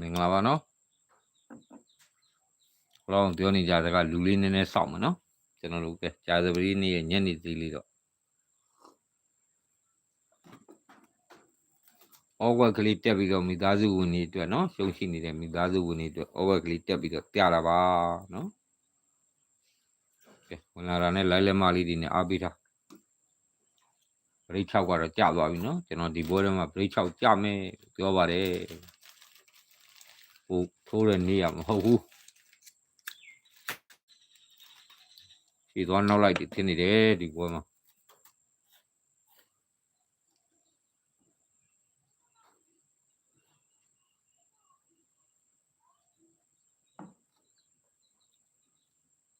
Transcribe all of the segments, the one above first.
မင်္ဂလာပါနော်ဘလောင်းပြောနေကြတဲ့ကလူလေးနည်းနည်းစောင့်မယ်နော်ကျွန်တော်တို့ကကြာသပတေးနေ့ရဲ့ညနေသေးလေးတော့ဩဝက်ကလေးတက်ပြီးတော့မိသားစုဝင်တွေအတွက်နော်ရှုံးရှိနေတဲ့မိသားစုဝင်တွေအတွက်ဩဝက်ကလေးတက်ပြီးတော့ပြလာပါနော်ကဲဝင်လာတာနဲ့လိုက်လက်မလေးတွေနဲ့အားပေးထားဘရိတ်6ကတော့ကြာသွားပြီနော်ကျွန်တော်ဒီဘောထဲမှာဘရိတ်6ကြာမယ်ပြောပါတယ် ဟိုထိုးတဲ့နေ့ရမဟုတ်ဘူးခြေသွားနောက်လိုက်တွေဖြစ်နေတယ်ဒီပွဲမှာ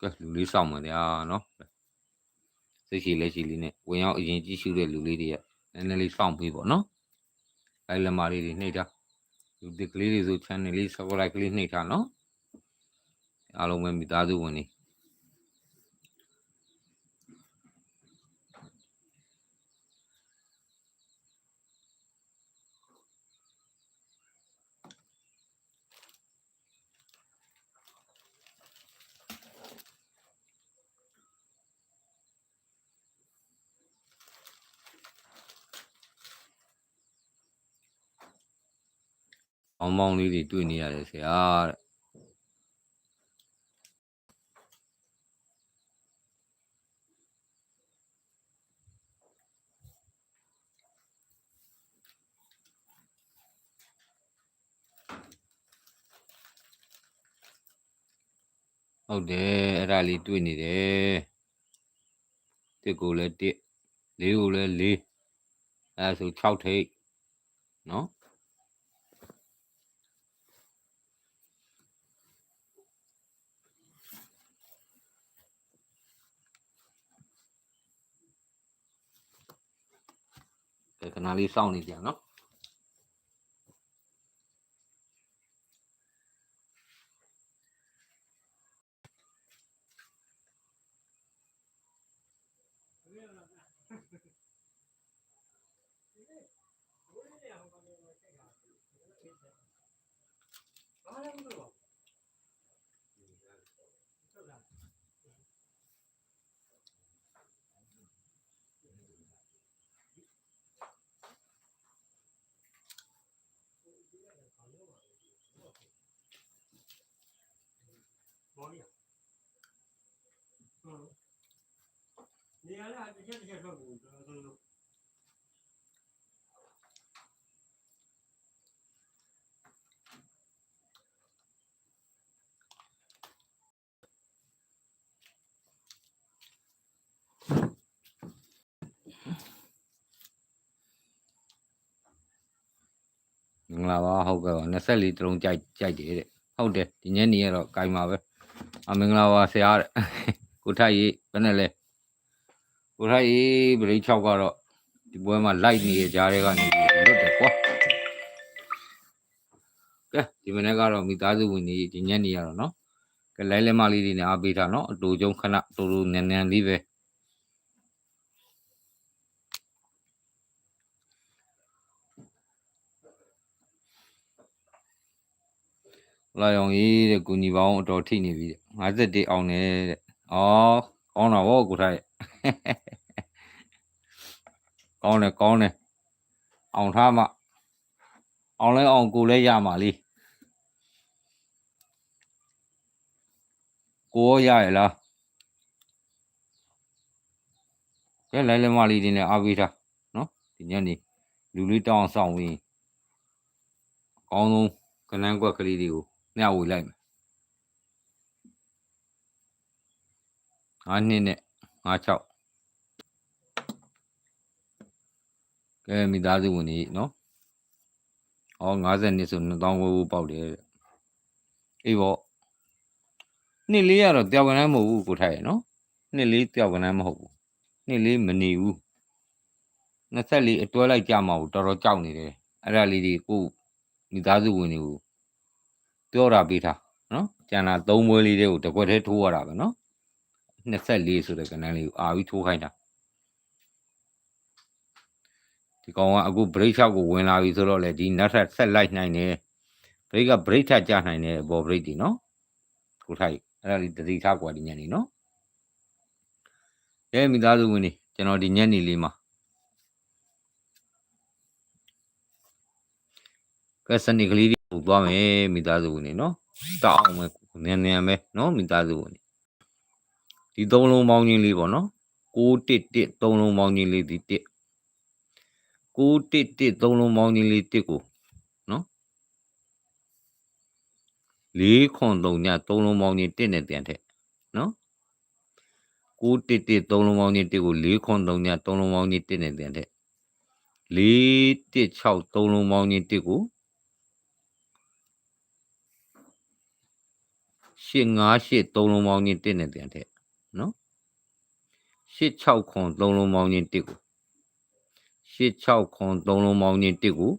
ကဲလူလေးစောင့်မယ်ဗျာနော်စိတ်ရှိလက်ရှိလေးနဲ့ဝင်ရောက်အရင်ကြည့်ရှုတဲ့လူလေးတွေကနည်းနည်းလေးစောင့်ပြီးပေါ့နော်အဲလက်မာလေးတွေနှိပ်ထား လူဒီကလေးတွေဆို channel လေး subscribe ကလေးနှိပ်ထားနော်အားလုံးပဲမိသားစုဝင်နေ အောင်းမောင်းလေးတွေတွေ့နေရတယ်ဆရာတဲ့ဟုတ်တယ်အဲ့ဒါလေးတွေ့နေတယ်တစ်ကိုလည်းတစ်လေးကိုလည်းလေးအဲဒါဆို6ထိပ်နော် ကဲခဏလေးစောင့်နေကြနော် နေရာလည်းတစ်ချက်တစ်ချက်ထွက်ကုန်ကျွန်တော်တို့မင်္ဂလာပါဟုတ်ကဲ့ပါ24တလုံးကြိုက်ကြိုက်တယ်တဲ့ဟုတ်တယ်ဒီညနေရတော့ကြိုင်ပါပဲအမင်္ဂလာပါဆရာတဲ့ကိုထိုက်ရေးဘယ်နဲ့လဲ ကိုထိုက်ရေးဗရိတ်6ကတော့ဒီပွဲမှာလိုက်နေကြတဲ့ကနေလွတ်တယ်ကွာကဲဒီမနေ့ကတော့မိသားစုဝင်ကြီးဒီညနေရတော့နော်ကဲလဲလဲမလေးတွေနဲ့အားပေးထားနော်အတူကျုံခဏတူတူနန်းနန်းလေးပဲလာရောင်ကြီးတဲ့ကိုညီပေါင်းအတော်ထိနေပြီတဲ့51အောင်နဲ့တဲ့ဩ ကောင်းတာဗောကိုထိုက်ကောင်းတယ်ကောင်းတယ်အောင်ထားမှအောင်လဲအောင်ကိုလဲရမှာလीကိုရောရရလားကဲလဲလဲမလေးဒီနဲ့အားပေးထားနော်ဒီညနေလူလေးတောင်းအောင်ဆောင်ဝင်အကောင်းဆုံးကနန်းကွက်ကလေးတွေကိုမျှဝေလိုက်မယ် 5နှစ်နဲ့5 6ကဲမိသားစုဝင်ကြီးနော်ဩ50နှစ်ဆို2000ဝဝပေါက်တယ်တဲ့အေးပေါ့နှစ်လေးကတော့တယောက်ကနန်းမဟုတ်ဘူးကိုထိုက်ရနော်နှစ်လေးတယောက်ကနန်းမဟုတ်ဘူးနှစ်လေးမနေဘူး24အတွဲလိုက်ကြမှာကိုတော်တော်ကြောက်နေတယ်အဲ့ဒါလေးတွေကိုမိသားစုဝင်တွေကိုပြောတာပေးထားနော်ကျန်တာ၃မွေးလေးတွေကိုတကွက်တည်းထိုးရတာပဲနော် 24ဆိုတဲ့ကဏ္ဍလေးကိုအာပြီးထိုးခိုင်းတာဒီကောင်ကအခု break shot ကိုဝင်လာပြီဆိုတော့လေဒီနောက်ထပ်ဆက်လိုက်နိုင်တယ် break က break ထကြနိုင်တယ်ဘော break ဒီနော်ကိုထိုက်အဲ့ဒါဒီတတိထားကွာဒီညနေနော်ရဲမိသားစုဝင်နေကျွန်တော်ဒီညနေလေးမှာကစနေကလေးတွေသွားမယ်မိသားစုဝင်နေနော်တောင်းအောင်မယ်နည်းနည်းပဲနော်မိသားစုဝင် ဒီသုံးလုံးပေါင်းချင်းလေးပေါ့နော်611သုံးလုံးပေါင်းချင်းလေးဒီ1 611သုံးလုံးပေါင်းချင်းလေး1ကိုနော်4ခွန်3ညသုံးလုံးပေါင်းချင်း1နဲ့ပြန်ထက်နော်611သုံးလုံးပေါင်းချင်း1ကို4ခွန်3ညသုံးလုံးပေါင်းချင်း1နဲ့ပြန်ထက်416သုံးလုံးပေါင်းချင်း1ကို858သုံးလုံးပေါင်းချင်း1နဲ့ပြန်ထက် နော်86ခွန်သုံးလုံးပေါင်းချင်း1ကို86ခွန်သုံးလုံးပေါင်းချင်း1ကို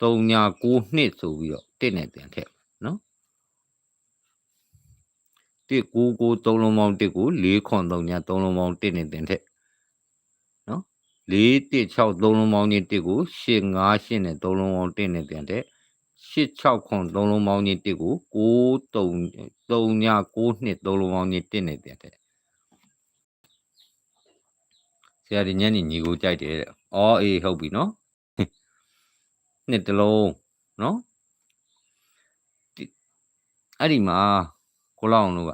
3ညာ9နှစ်ဆိုပြီးတော့1နဲ့ပြန်ထက်နော်199သုံးလုံးပေါင်း1ကို4ခွန်3ညာသုံးလုံးပေါင်း1နဲ့ပြန်ထက်နော်416သုံးလုံးပေါင်းချင်း1ကို858နဲ့သုံးလုံးပေါင်း1နဲ့ပြန်ထက် 86ခွန်သုံးလုံးပေါင်းချင်း1ကို93 3ညာ9နှစ်သုံးလုံးပေါင်းချင်း1နဲ့ပြန်ထက်ဆရာဒီညနေညီကိုကြိုက်တယ်တဲ့။အော်အေးဟုတ်ပြီနော်။နှစ်တလုံးနော်။ဒီအဲ့ဒီမှာကိုလောင်တို့က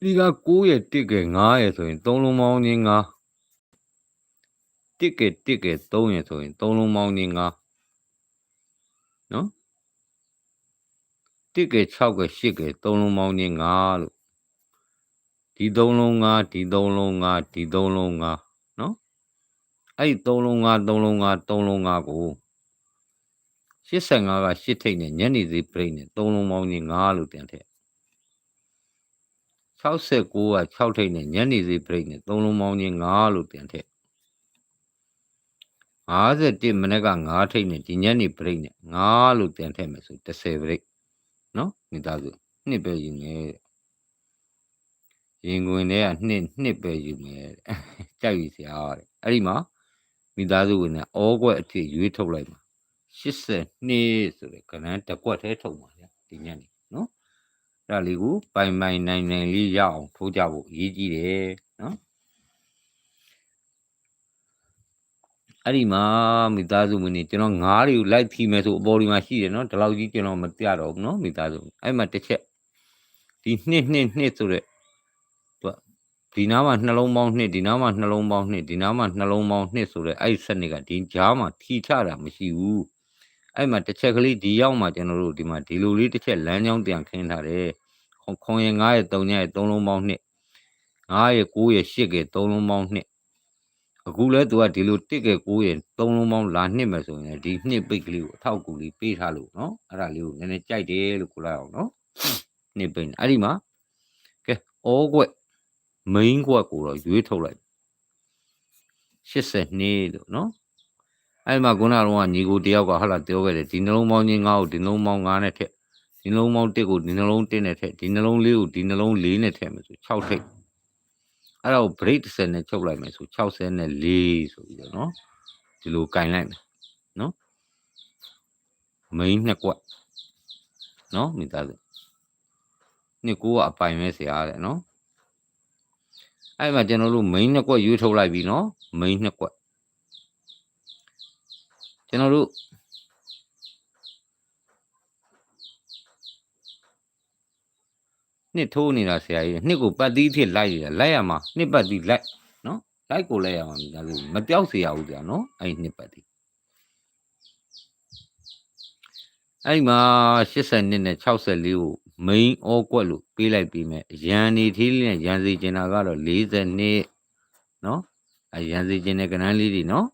ဒီက9ရဲ့1ကဲ9ရဲ့ဆိုရင်3လုံးပေါင်းချင်း9 1ကဲ1ကဲ3ရဲ့ဆိုရင်3လုံးပေါင်းချင်း9နော်1ကဲ6ကဲ8ကဲ3လုံးပေါင်းချင်း9လို့ဒီ3လုံး9ဒီ3လုံး9ဒီ3လုံး9နော်အဲ့ဒီ3လုံး9 3လုံး9 3လုံး9ကို85က8ထိတ်နဲ့ညနေစီပြိတ်နဲ့3လုံးပေါင်းချင်း9လို့ပြန်ထည့်69က6ထိတ်နဲ့ညနေစီပြိတ်နဲ့3လုံးပေါင်းချင်း9လို့ပြန်ထည့် 51မနေ့က9ထိတ်နဲ့ဒီညနေပြိတ်နဲ့9လို့ပြန်ထည့်မယ်ဆို10ပြိတ်နော်မိသားစုနှစ်ပဲယူမယ်တဲ့ရင်ခွင်ထဲကနှစ်နှစ်ပဲယူမယ်တဲ့ကြိုက်ပြီဆရာတဲ့အဲ့ဒီမှာမိသားစုဝင်နဲ့အောကွက်အဖြစ်ရွေးထုတ်လိုက်မှာ82ဆိုတဲ့ကဏ္ဍတစ်ကွက်ထဲထုတ်မှာဗျာဒီညနေနော်အဲ့ဒါလေးကိုပိုင်ပိုင်နိုင်နိုင်လေးရအောင်ထိုးကြဖို့အရေးကြီးတယ်နော် အဲ့ဒီမှာမိသားစုဝင်နေကျွန်တော်ငားတွေကိုလိုက်ဖြီမယ်ဆိုအပေါ်ဒီမှာရှိတယ်နော်ဒီလောက်ကြီးကျွန်တော်မပြတော့ဘူးနော်မိသားစုအဲ့မှာတစ်ချက်ဒီနှစ်နှစ်နှစ်ဆိုတဲ့သူကဒီနားမှာနှလုံးပေါင်းနှစ်ဒီနားမှာနှလုံးပေါင်းနှစ်ဒီနားမှာနှလုံးပေါင်းနှစ်ဆိုတဲ့အဲ့ဒီစနစ်ကဒီကြားမှာထီထတာမရှိဘူးအဲ့မှာတစ်ချက်ကလေးဒီရောက်မှာကျွန်တော်တို့ဒီမှာဒီလိုလေးတစ်ချက်လမ်းကြောင်းပြန်ခင်းထားတယ်ခွန်ခွန်ရ9ရဲ့3ရဲ့3လုံးပေါင်းနှစ်9ရဲ့9ရဲ့10ရဲ့3လုံးပေါင်းနှစ် အခုလဲသူကဒီလို1ရဲ့9ရဲ့3လုံးပေါင်းလာနှစ်မယ်ဆိုရင်ဒီနှစ်ပိတ်ကလေးကိုအထောက်အကူလေးပေးထားလို့နော်အဲ့ဒါလေးကိုနည်းနည်းကြိုက်တယ်လို့ကိုလိုက်အောင်နော်နှစ်ပိတ်အဲ့ဒီမှာကဲဩကွက် main ကွက်ကိုတော့ရွေးထုတ်လိုက်82လို့နော်အဲ့မှာခုနကတော့ညီကိုတယောက်ကဟာလာပြောခဲ့တယ်ဒီနှလုံးပေါင်းချင်း9ကိုဒီနှလုံးပေါင်း9နဲ့ထက်ဒီနှလုံးပေါင်း1ကိုဒီနှလုံး1နဲ့ထက်ဒီနှလုံးလေးကိုဒီနှလုံး4နဲ့ထက်မယ်ဆို6ထိပ် အဲ့ဒါကို break 30နဲ့ချုပ်လိုက်မယ်ဆို60နဲ့4ဆိုပြီးတော့နော်ဒီလိုကင်လိုက်မယ်နော် main နှစ်ကွက်နော်မိသားစုနှစ်ကိုကအပိုင်ပဲဆရာတဲ့နော်အဲ့မှာကျွန်တော်တို့ main နှစ်ကွက်ရွေးထုတ်လိုက်ပြီနော် main နှစ်ကွက်ကျွန်တော်တို့ နှစ်ထိုးနေတာဆရာကြီးနှစ်ကိုပတ်သီးဖြစ်လိုက်နေတာလိုက်ရမှာနှစ်ပတ်သီးလိုက်နော်လိုက်ကိုလိုက်ရမှာဒါလို့မပြောက်เสียရဘူးဆရာနော်အဲ့ဒီနှစ်ပတ်သီးအဲ့ဒီမှာ82နဲ့64ကို main ဩကွက်လို့ပေးလိုက်ပြီးမဲ့ရန်နေသေးလေးနဲ့ရန်စီကျင်တာကတော့40နှစ်နော်အဲရန်စီကျင်တဲ့ကဏ္ဍလေးတွေနော်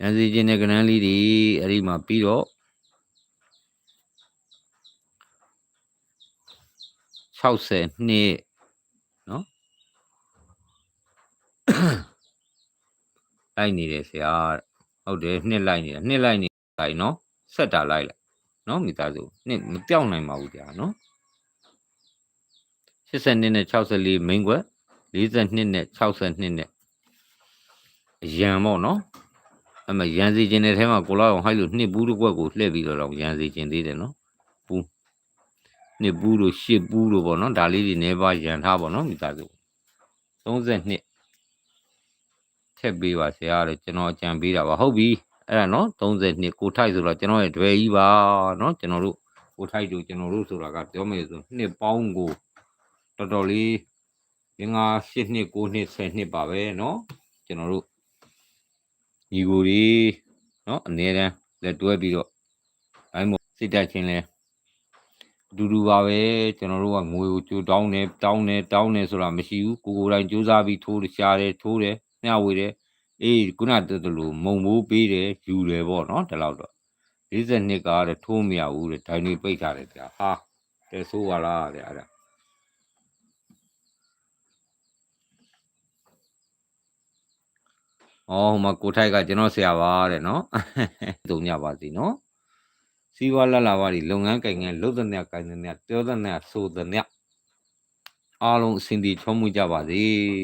ရန်စီကျင်တဲ့ကဏ္ဍလေးတွေအဲ့ဒီမှာပြီးတော့ 60နှစ်နော်လိုက်နေတယ်ဆရာဟုတ်တယ်နှစ်လိုက်နေတာနှစ်လိုက်နေလိုက်နော်ဆက်တာလိုက်လိုက်နော်မိသားစုနှစ်မပြောင်းနိုင်ပါဘူးကြာနော်82နဲ့64 main ကွက်42နဲ့62နဲ့အရန်ပေါ့နော်အဲ့မှာရန်စီခြင်းတဲ့ထဲမှာကိုလောက်အောင်ဟိုက်လို့နှစ်ဘူးတစ်ကွက်ကိုလှည့်ပြီးတော့တော့ရန်စီခြင်းသေးတယ်နော်ဘူး နှစ်ဘူးတို့ရှစ်ဘူးတို့ပေါ့နော်ဒါလေးတွေနေပါရန်ထားပေါ့နော်မိသားစု32ထက်ပေးပါဆရာတဲ့ကျွန်တော်အကြံပေးတာပါဟုတ်ပြီအဲ့ဒါနော်32ကိုထိုက်ဆိုတော့ကျွန်တော်ရဲ့ဒွယ်ကြီးပါနော်ကျွန်တော်တို့ကိုထိုက်တို့ကျွန်တော်တို့ဆိုတာကပြောမယ်ဆိုနှစ်ပေါင်းကိုတော်တော်လေးငငါ8နှစ်9နှစ်10နှစ်ပါပဲနော်ကျွန်တော်တို့ညီကိုတွေနော်အနည်းတန်းလက်တွဲပြီးတော့အဲမို့စိတ်တက်ချင်းလဲ အတူတူပါပဲကျွန်တော်တို့ကငွေကိုကြိုတောင်းတယ်တောင်းတယ်တောင်းတယ်ဆိုတာမရှိဘူးကိုကိုယ်တိုင်ကြိုးစားပြီးထိုးတယ်ရှားတယ်ထိုးတယ်မျှဝေတယ်အေးခုနတည်းတလို့မုံမိုးပေးတယ်ယူတယ်ပေါ့နော်ဒီလောက်တော့42ကတဲ့ထိုးမရဘူးတဲ့ဒိုင်းတွေပိတ်ထားတယ်ဗျာဟာတဲဆိုးပါလားတဲ့အဲ့ဒါအော်ဟိုမှာကိုထိုက်ကကျွန်တော်ဆရာပါတဲ့နော်သုံးညပါစီနော် စီးပွားလက်လာပါဒီလုပ်ငန်းကိုင်ငန်းလုပ်တဲ့ညကိုင်တဲ့ညပြောတဲ့ညဆိုတဲ့ညအားလုံးအဆင်ပြေချောမှုကြပါစေ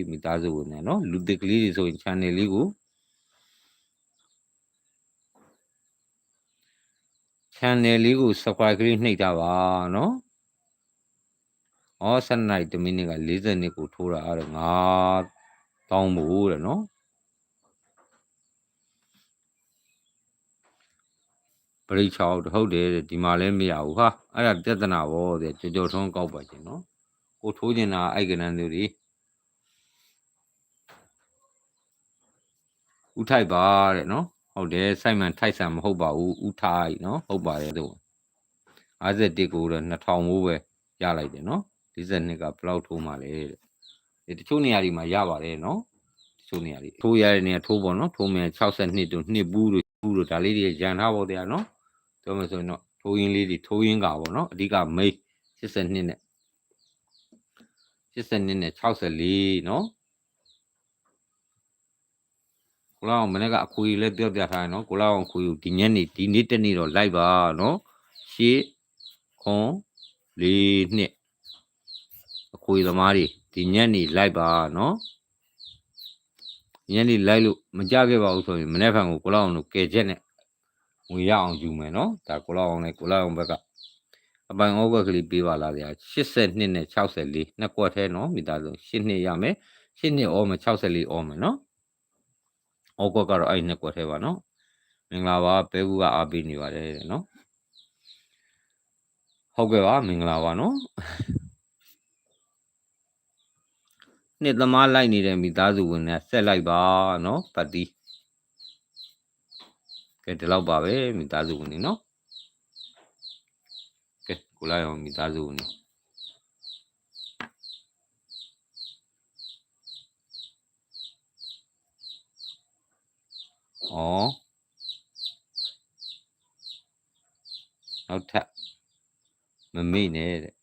မိသားစုဝင်နဲ့နော်လူသစ်ကလေးတွေဆိုရင် channel လေးကို channel လေးကို subscribe ကလေးနှိပ်တာပါနော်ဩ7နိုင်1မိနစ်က40နှစ်ကိုထိုးတာအဲ့ဒါ9တောင်းဖို့တဲ့နော် ရိချောက်ဟုတ်တယ်တဲ့ဒီမှာလည်းမရဘူးဟာအဲ့ဒါပြဿနာပေါ့တဲ့ကြော်ကြော်ထုံးကောက်ပါချင်းနော်ကိုထိုးနေတာအဲ့ကနန်းသူတွေဥထိုက်ပါတဲ့နော်ဟုတ်တယ်စိုက်မှန်ထိုက်ဆန်မဟုတ်ပါဘူးဥထိုက်နော်ဟုတ်ပါတယ်သူ51ကိုတော့2000မိုးပဲရလိုက်တယ်နော်42ကဘယ်လောက်ထိုးမှလဲတဲ့ဒီတချို့နေရာတွေမှာရပါတယ်နော်တချို့နေရာတွေထိုးရတဲ့နေရာထိုးပေါ့နော်ထိုးမယ်62တို့နှစ်ဘူးတို့ဘူးတို့ဒါလေးတွေရန်ထားပေါ့တရားနော် ပြောမယ်ဆိုရင်တော့ထိုးရင်းလေးတွေထိုးရင်းကပေါ့နော်အဓိကမိတ်82နဲ့82နဲ့64နော်ကိုလောက်အောင်မနေ့ကအခွေလည်းပြောပြထားတယ်နော်ကိုလောက်အောင်ခွေကိုဒီညနေဒီနေ့တနေ့တော့လိုက်ပါနော်ရှေ့ခွန်လေးနှစ်အခွေသမားတွေဒီညနေလိုက်ပါနော်ညနေလိုက်လို့မကြခဲ့ပါဘူးဆိုရင်မနေ့ကကိုကိုလောက်အောင်တို့ကဲချက်နဲ့ ငွေရအောင်ယူမယ်နော်ဒါကိုလောက်အောင်နဲ့ကိုလောက်အောင်ဘက်ကအပိုင်ဩဘက်ကလေးပေးပါလားဗျာ82နဲ့64နှစ်ကွက်ထဲနော်မိသားစု8နှစ်ရမယ်8နှစ်ဩမယ်64ဩမယ်နော်ဩကွက်ကတော့အဲ့နှစ်ကွက်ထဲပါနော်မင်္ဂလာပါဘဲကူကအားပေးနေပါတယ်တဲ့နော်ဟုတ်ကဲ့ပါမင်္ဂလာပါနော်နှစ်သမားလိုက်နေတဲ့မိသားစုဝင်နဲ့ဆက်လိုက်ပါနော်ပတ်တီ ကဲဒီလောက်ပါပဲမိသားစုဝင်နေနော်ကဲကိုလိုက်အောင်မိသားစုဝင်နေဩနောက်ထပ်မမေ့နဲ့တဲ့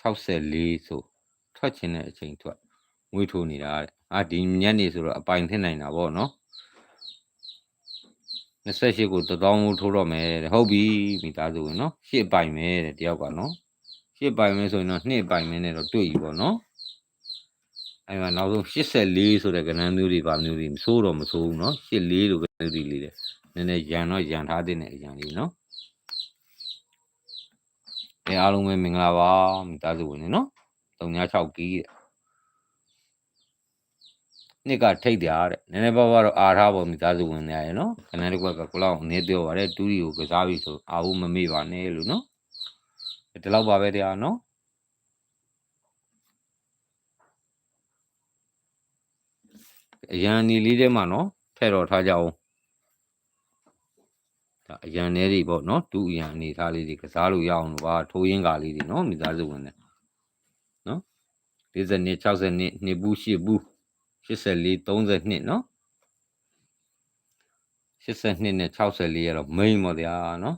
64ဆိုထွက်ချင်တဲ့အချိန်ထွက်ငွေထိုးနေတာတဲ့အာဒီညနေဆိုတော့အပိုင်ထင်နိုင်တာဗောနော် 28ကို1000မိုးထိုးတော့မယ်တဲ့ဟုတ်ပြီမိသားစုဝင်နော်ရှစ်ပိုင်မယ်တဲ့တယောက်ကနော်ရှစ်ပိုင်မယ်ဆိုရင်တော့နှစ်ပိုင်မယ်နဲ့တော့တွေ့ပြီဗောနော်အဲ့မှာနောက်ဆုံး84ဆိုတဲ့ကဏ္ဍမျိုးတွေပါမျိုးတွေမစိုးတော့မစိုးဘူးနော်84လိုပဲမျိုးတွေလေးတယ်နည်းနည်းရန်တော့ရန်ထားတဲ့အရန်လေးနော်အဲအားလုံးပဲမင်္ဂလာပါမိသားစုဝင်နေနော်36ကီးတဲ့ နှစ်ကထိတ်တယ်တဲ့နည်းနည်းပါးပါးတော့အာထားပေါ်မိသားစုဝင်နေရတယ်နော်ခဏတစ်ခွက်ကကိုလောက်အနေပြောပါတယ်တူးရီကိုကစားပြီးဆိုအာဘူးမမေ့ပါနဲ့လို့နော်ဒီလောက်ပါပဲတရားနော်အရန်နီလေးထဲမှာနော်ဖဲ့တော်ထားကြအောင်ဒါအရန်နေတွေပေါ့နော်တူအရန်အနေထားလေးတွေကစားလို့ရအောင်လို့ပါထိုးရင်းကာလေးတွေနော်မိသားစုဝင်နေနော်40နှစ်60နှစ်နှစ်ဘူး10ဘူး 84 32နော်82နဲ့64ရတော့ main ပေါ့ဗျာနော်